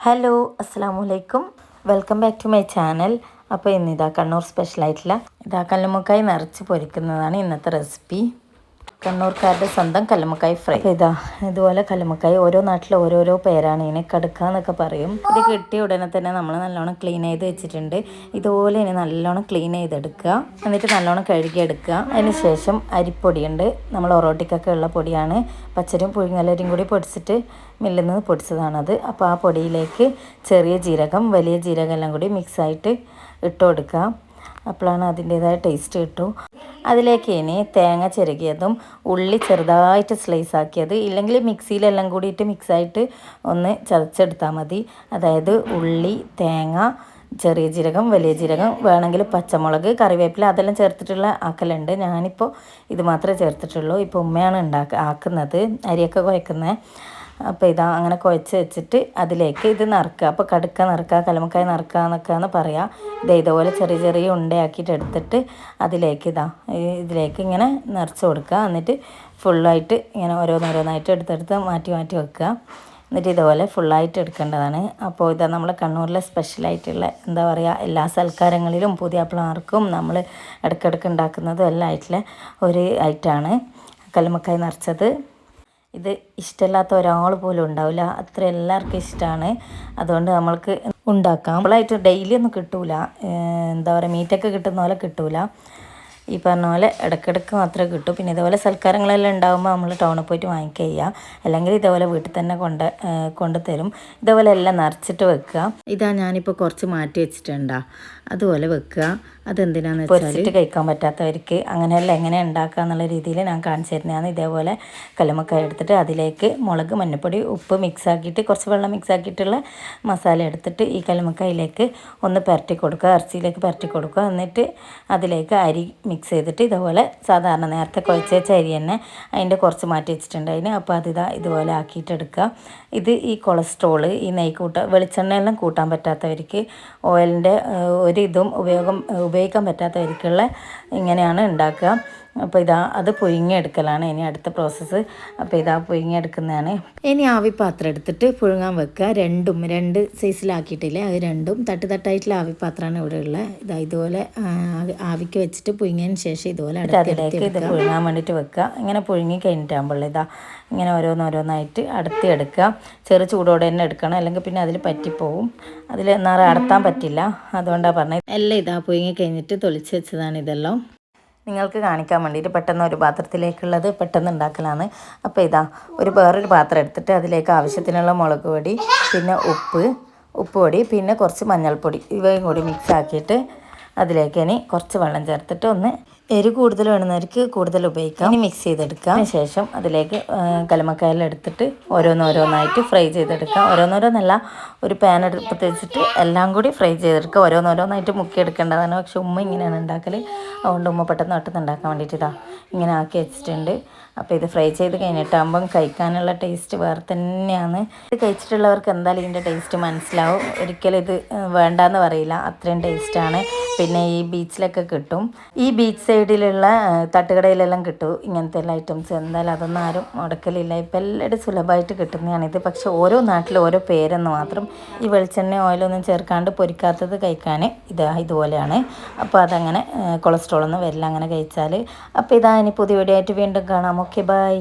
Hello അസ്സാം വലൈക്കും welcome back to my channel അപ്പോൾ ഇന്ന് ഇതാ കണ്ണൂർ സ്പെഷ്യലായിട്ടുള്ള ഇതാ കല്ലുമുക്കായി നിറച്ച് പൊരിക്കുന്നതാണ് ഇന്നത്തെ റെസിപ്പി കണ്ണൂർക്കാരുടെ സ്വന്തം കലമക്കായ് ഫ്രൈ. ഇതാ ഇതുപോലെ കലമക്കായ് ഓരോ നാട്ടിൽ ഓരോരോ പേരാണ്. ഇതിനെ കടുക്ക എന്നൊക്കെ പറയും. ഇത് കിട്ടിയ ഉടനെ തന്നെ നമ്മൾ നല്ലോണം ക്ലീൻ ചെയ്ത് വെച്ചിട്ടുണ്ട്. ഇതുപോലെ ഇനി നല്ലോണം ക്ലീൻ ചെയ്തെടുക്കുക. എന്നിട്ട് നല്ലോണം കഴുകിയെടുക്കുക. അതിന് ശേഷം അരിപ്പൊടിയുണ്ട്. നമ്മൾ ഒറോട്ടിക്കൊക്കെ ഉള്ള പൊടിയാണ്. പച്ചരിയും പുഴുങ്ങലരിയും കൂടി പൊടിച്ചിട്ട് മില്ലിൽ നിന്ന് പൊടിച്ചതാണത്. അപ്പോൾ ആ പൊടിയിലേക്ക് ചെറിയ ജീരകം വലിയ ജീരകം എല്ലാം കൂടി മിക്സായിട്ട് ഇട്ട് കൊടുക്കുക. അപ്പോഴാണ് അതിന്റേതായ ടേസ്റ്റ് കിട്ടും. അതിലേക്ക് ഇനി തേങ്ങ ചിരകിയതും ഉള്ളി ചെറുതായിട്ട് സ്ലൈസ് ആക്കിയത്. ഇല്ലെങ്കിൽ മിക്സിയിലെല്ലാം കൂടിയിട്ട് മിക്സായിട്ട് ഒന്ന് ചതച്ചെടുത്താൽ മതി. അതായത് ഉള്ളി തേങ്ങ ചെറിയ ജീരകം വലിയ ജീരകം വേണമെങ്കിൽ പച്ചമുളക് കറിവേപ്പില അതെല്ലാം ചേർത്തിട്ടുള്ള ആക്കലുണ്ട്. ഞാനിപ്പോൾ ഇത് മാത്രമേ ചേർത്തിട്ടുള്ളൂ. ഇപ്പോൾ ഉമ്മയാണ് ഉണ്ടാക്കുക ആക്കുന്നത്. അരിയൊക്കെ കുഴക്കുന്നത് അപ്പോൾ ഇതാ അങ്ങനെ കുഴച്ച് വെച്ചിട്ട് അതിലേക്ക് ഇത് നിറക്കുക. അപ്പോൾ കടുക്ക നിറക്കുക കലമക്കായ നിറക്കുക എന്നൊക്കെയാണ് പറയാം. ഇത് ഇതുപോലെ ചെറിയ ചെറിയ ഉണ്ടയാക്കിയിട്ട് എടുത്തിട്ട് അതിലേക്ക് ഇതാ ഇതിലേക്ക് ഇങ്ങനെ നിറച്ച് കൊടുക്കുക. എന്നിട്ട് ഫുള്ളായിട്ട് ഇങ്ങനെ ഓരോന്നോരോന്നായിട്ട് എടുത്തെടുത്ത് മാറ്റി മാറ്റി വെക്കുക. എന്നിട്ട് ഇതുപോലെ ഫുള്ളായിട്ട് എടുക്കേണ്ടതാണ്. അപ്പോൾ ഇതാ നമ്മളെ കണ്ണൂരിലെ സ്പെഷ്യലായിട്ടുള്ള എന്താ പറയുക എല്ലാ സൽക്കാരങ്ങളിലും പുതിയ പ്ലാർക്കും നമ്മൾ ഇടയ്ക്കിടയ്ക്ക് ഉണ്ടാക്കുന്നതും എല്ലാം ആയിട്ടുള്ള ഒരു ഐറ്റമാണ് കല്ലുമക്കായി നിറച്ചത്. ഇത് ഇഷ്ടമില്ലാത്ത ഒരാൾ പോലും ഉണ്ടാവില്ല. അത്ര എല്ലാവർക്കും ഇഷ്ടമാണ് അതുകൊണ്ട് നമ്മൾക്ക് ഉണ്ടാക്കാം. നമ്മളായിട്ട് ഡെയിലി ഒന്നും കിട്ടൂല. എന്താ പറയുക മീറ്റൊക്കെ കിട്ടുന്ന പോലെ കിട്ടൂല. ഈ പറഞ്ഞ പോലെ ഇടയ്ക്കിടയ്ക്ക് മാത്രമേ കിട്ടൂ. പിന്നെ ഇതേപോലെ സൽക്കാരങ്ങളെല്ലാം ഉണ്ടാകുമ്പോൾ നമ്മൾ ടൗണിൽ പോയിട്ട് വാങ്ങിക്കുക ചെയ്യുക അല്ലെങ്കിൽ ഇതേപോലെ വീട്ടിൽ തന്നെ കൊണ്ട് കൊണ്ടുതരും. ഇതേപോലെ എല്ലാം നിറച്ചിട്ട് വെക്കുക. ഇതാ ഞാനിപ്പോൾ കുറച്ച് മാറ്റി വെച്ചിട്ടുണ്ടാ അതുപോലെ വെക്കുക. അതെന്തിനാന്ന് പൊരിച്ചിട്ട് കഴിക്കാൻ പറ്റാത്തവർക്ക് അങ്ങനെയല്ല എങ്ങനെ ഉണ്ടാക്കുക എന്നുള്ള രീതിയിൽ ഞാൻ കാണിച്ചു തരുന്നതാണ്. ഇതേപോലെ കല്ലുമക്കായ എടുത്തിട്ട് അതിലേക്ക് മുളക് മഞ്ഞൾപ്പൊടി ഉപ്പ് മിക്സ് ആക്കിയിട്ട് കുറച്ച് വെള്ളം മിക്സ് ആക്കിയിട്ടുള്ള മസാല എടുത്തിട്ട് ഈ കല്ലുമക്കായിലേക്ക് ഒന്ന് പുരട്ടി കൊടുക്കുക ഇറച്ചിയിലേക്ക് പുരട്ടി കൊടുക്കുക. എന്നിട്ട് അതിലേക്ക് അരി മിക്സ് ചെയ്തിട്ട് ഇതുപോലെ സാധാരണ നേരത്തെ കുഴച്ച് വെച്ച അരി തന്നെ അതിന്റെ കുറച്ച് മാറ്റി വെച്ചിട്ടുണ്ട് അതിന്. അപ്പോൾ അതിതാ ഇതുപോലെ ആക്കിയിട്ടെടുക്കുക ഇത് ഈ കൊളസ്ട്രോൾ ഈ നെയ്ക്കൂട്ട കൂട്ട വെളിച്ചെണ്ണയെല്ലാം കൂട്ടാൻ പറ്റാത്തവർക്ക് ഓയിലിന്റെ ഒരു ഇതും ഉപയോഗം ഉപയോഗിക്കാൻ പറ്റാത്തവർക്കുള്ള ഇങ്ങനെയാണ് ഉണ്ടാക്കുക. അപ്പോൾ ഇതാ അത് പുഴുങ്ങിയെടുക്കലാണ്. ഇനി അടുത്ത പ്രോസസ്സ് അപ്പോൾ ഇതാ പുഴുങ്ങിയെടുക്കുന്നതാണ്. ഇനി ആവി പാത്രം എടുത്തിട്ട് പുഴുങ്ങാൻ വെക്കുക. രണ്ടും രണ്ട് സൈസിലാക്കിയിട്ടില്ലേ അത് രണ്ടും തട്ട് തട്ടായിട്ടുള്ള ആവി പാത്രമാണ് ഇവിടെ ഉള്ളത്. ഇതാ ഇതുപോലെ ആവിക്ക് വെച്ചിട്ട് പുഴുങ്ങിയതിന് ശേഷം ഇതുപോലെ അതിലേക്ക് ഇത് പുഴുങ്ങാൻ വേണ്ടിയിട്ട് വെക്കുക. ഇങ്ങനെ പുഴുങ്ങി കഴിഞ്ഞിട്ടാകുമ്പോൾ ഇതാ ഇങ്ങനെ ഓരോന്നോരോന്നായിട്ട് അടത്തി എടുക്കുക. ചെറു ചൂടോടെ തന്നെ എടുക്കണം. അല്ലെങ്കിൽ പിന്നെ അതിൽ പറ്റിപ്പോവും. അതിൽ നിറ അടത്താൻ പറ്റില്ല. അതുകൊണ്ടാണ് പറഞ്ഞത്. എല്ലാം ഇതാ പുഴുങ്ങി കഴിഞ്ഞിട്ട് തൊളിച്ച് വെച്ചതാണ് ഇതെല്ലാം. നിങ്ങൾക്ക് കാണിക്കാൻ വേണ്ടിയിട്ട് പെട്ടെന്ന് ഒരു പാത്രത്തിലേക്കുള്ളത് പെട്ടെന്ന് ഉണ്ടാക്കലാണ്. അപ്പോൾ ഇതാ ഒരു വേറൊരു പാത്രം എടുത്തിട്ട് അതിലേക്ക് ആവശ്യത്തിനുള്ള മുളക് പൊടി പിന്നെ ഉപ്പ് ഉപ്പ് പൊടി പിന്നെ കുറച്ച് മഞ്ഞൾപ്പൊടി. ഇവയും കൂടി മിക്സ് ആക്കിയിട്ട് അതിലേക്ക് ഇനി കുറച്ച് വെള്ളം ചേർത്തിട്ട് ഒന്ന് എരി കൂടുതൽ വേണമെന്നവർക്ക് കൂടുതൽ ഉപയോഗിക്കാം. ഇനി മിക്സ് ചെയ്തെടുക്കാം. ശേഷം അതിലേക്ക് കലമക്കായൽ എടുത്തിട്ട് ഓരോന്നോരോന്നായിട്ട് ഫ്രൈ ചെയ്തെടുക്കാം. ഓരോന്നോരോന്നല്ല ഒരു പാൻ എടുപ്പത്ത് വെച്ചിട്ട് എല്ലാം കൂടി ഫ്രൈ ചെയ്തെടുക്കുക. ഓരോന്നോരോന്നായിട്ട് മുക്കി മുക്കിയെടുക്കേണ്ടതാണ്. പക്ഷെ ഉമ്മ ഇങ്ങനെയാണ് ഉണ്ടാക്കൽ അതുകൊണ്ട് ഉമ്മ പെട്ടെന്ന് പെട്ടെന്ന് ഉണ്ടാക്കാൻ വേണ്ടിയിട്ട് ഇതാ ഇങ്ങനെ ആക്കി വെച്ചിട്ടുണ്ട്. അപ്പോൾ ഇത് ഫ്രൈ ചെയ്ത് കഴിഞ്ഞിട്ടാകുമ്പം കഴിക്കാനുള്ള ടേസ്റ്റ് വേറെ തന്നെയാണ്. ഇത് കഴിച്ചിട്ടുള്ളവർക്ക് എന്തായാലും ഇതിന്റെ ടേസ്റ്റ് മനസ്സിലാവും. ഒരിക്കലും ഇത് വേണ്ടാന്ന് പറയില്ല. അത്രയും ടേസ്റ്റാണ് പിന്നെ ഈ ബീച്ചിലൊക്കെ കിട്ടും. ഈ ബീച്ച് സൈഡിലുള്ള തട്ടുകടയിലെല്ലാം കിട്ടും ഇങ്ങനത്തെ എല്ലാ ഐറ്റംസ് എന്തായാലും അതൊന്നും ആരും മുടക്കലില്ല. ഇപ്പം എല്ലാവരും സുലഭമായിട്ട് കിട്ടുന്നതാണിത് പക്ഷേ ഓരോ നാട്ടിലും ഓരോ പേരെന്ന് മാത്രം ഈ വെളിച്ചെണ്ണ ഓയിലൊന്നും ചേർക്കാണ്ട് പൊരിക്കാത്തത് കഴിക്കാൻ ഇത് ഇതുപോലെയാണ്. അപ്പോൾ അതങ്ങനെ കൊളസ്ട്രോളൊന്നും വരില്ല. അങ്ങനെ കഴിച്ചാൽ അപ്പോൾ ഇതാ ഇനി പുതിയ വീഡിയോ ആയിട്ട് വീണ്ടും കാണാം. Okay bye